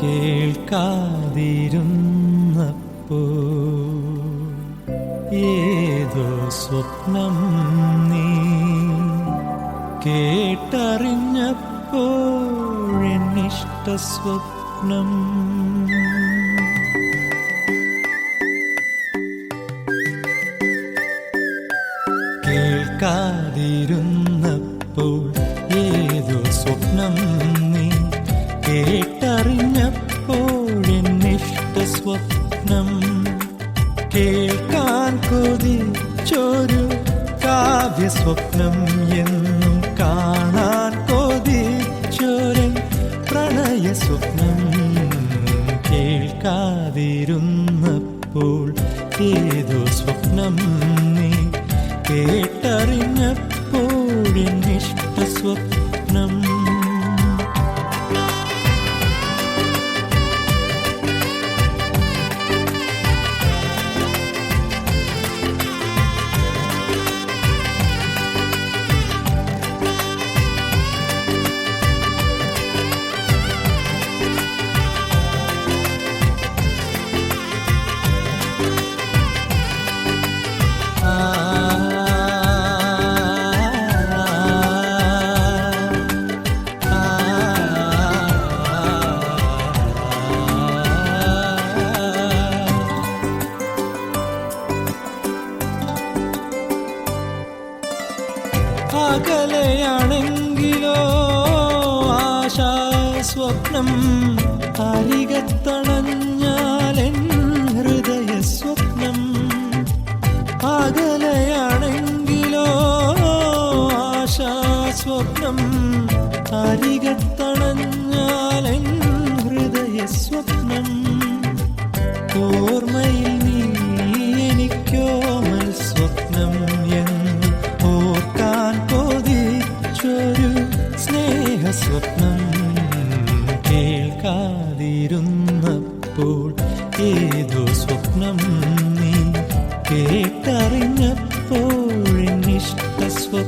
കേൾക്കാതിരുന്നപ്പോ ഏതോ സ്വപ്നം നീ കേട്ടറിഞ്ഞപ്പോഴെന്നിഷ്ട സ്വപ്നം. കേൾക്കാതിരുന്നപ്പോൾ സ്വപ്നം എന്നും കാണാൻ കൊതിച്ചൊരു പ്രണയ സ്വപ്നം കേൾക്കാതിരുന്നപ്പോൾ ഏതോ സ്വപ്നം നീ കേട്ടറിഞ്ഞപ്പോഴെന്നിഷ്ട സ്വപ്നം അകലെയാണെങ്കിലോ ആശാ സ്വപ്നം അരികത്തണഞ്ഞാലെൻ ഹൃദയ സ്വപ്നം അകലെയാണെങ്കിലോ ആശാ സ്വപ്നം കേൾക്കാതിരുന്നപ്പോൾ ഏതോ സ്വപ്നം നീ കേട്ടറിഞ്ഞപ്പോഴെന്നിഷ്ട സ്വപ്നം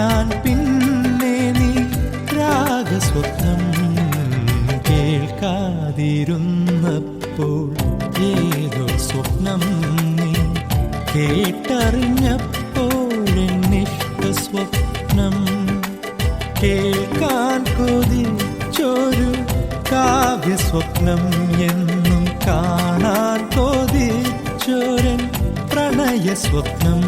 ഉണരാൻ പിന്നെ നീ രാഗസ്വപ്നം കേൾക്കാതിരുന്നപ്പോൾ ഏതോ സ്വപ്നം നീ കേട്ടറിഞ്ഞപ്പോഴെന്നിഷ്ട സ്വപ്നം കേൾക്കാൻ കൊതിച്ചൊരു കാവ്യ സ്വപ്നം എന്നും കാണാൻ കൊതിച്ചൊരൻ പ്രണയ സ്വപ്നം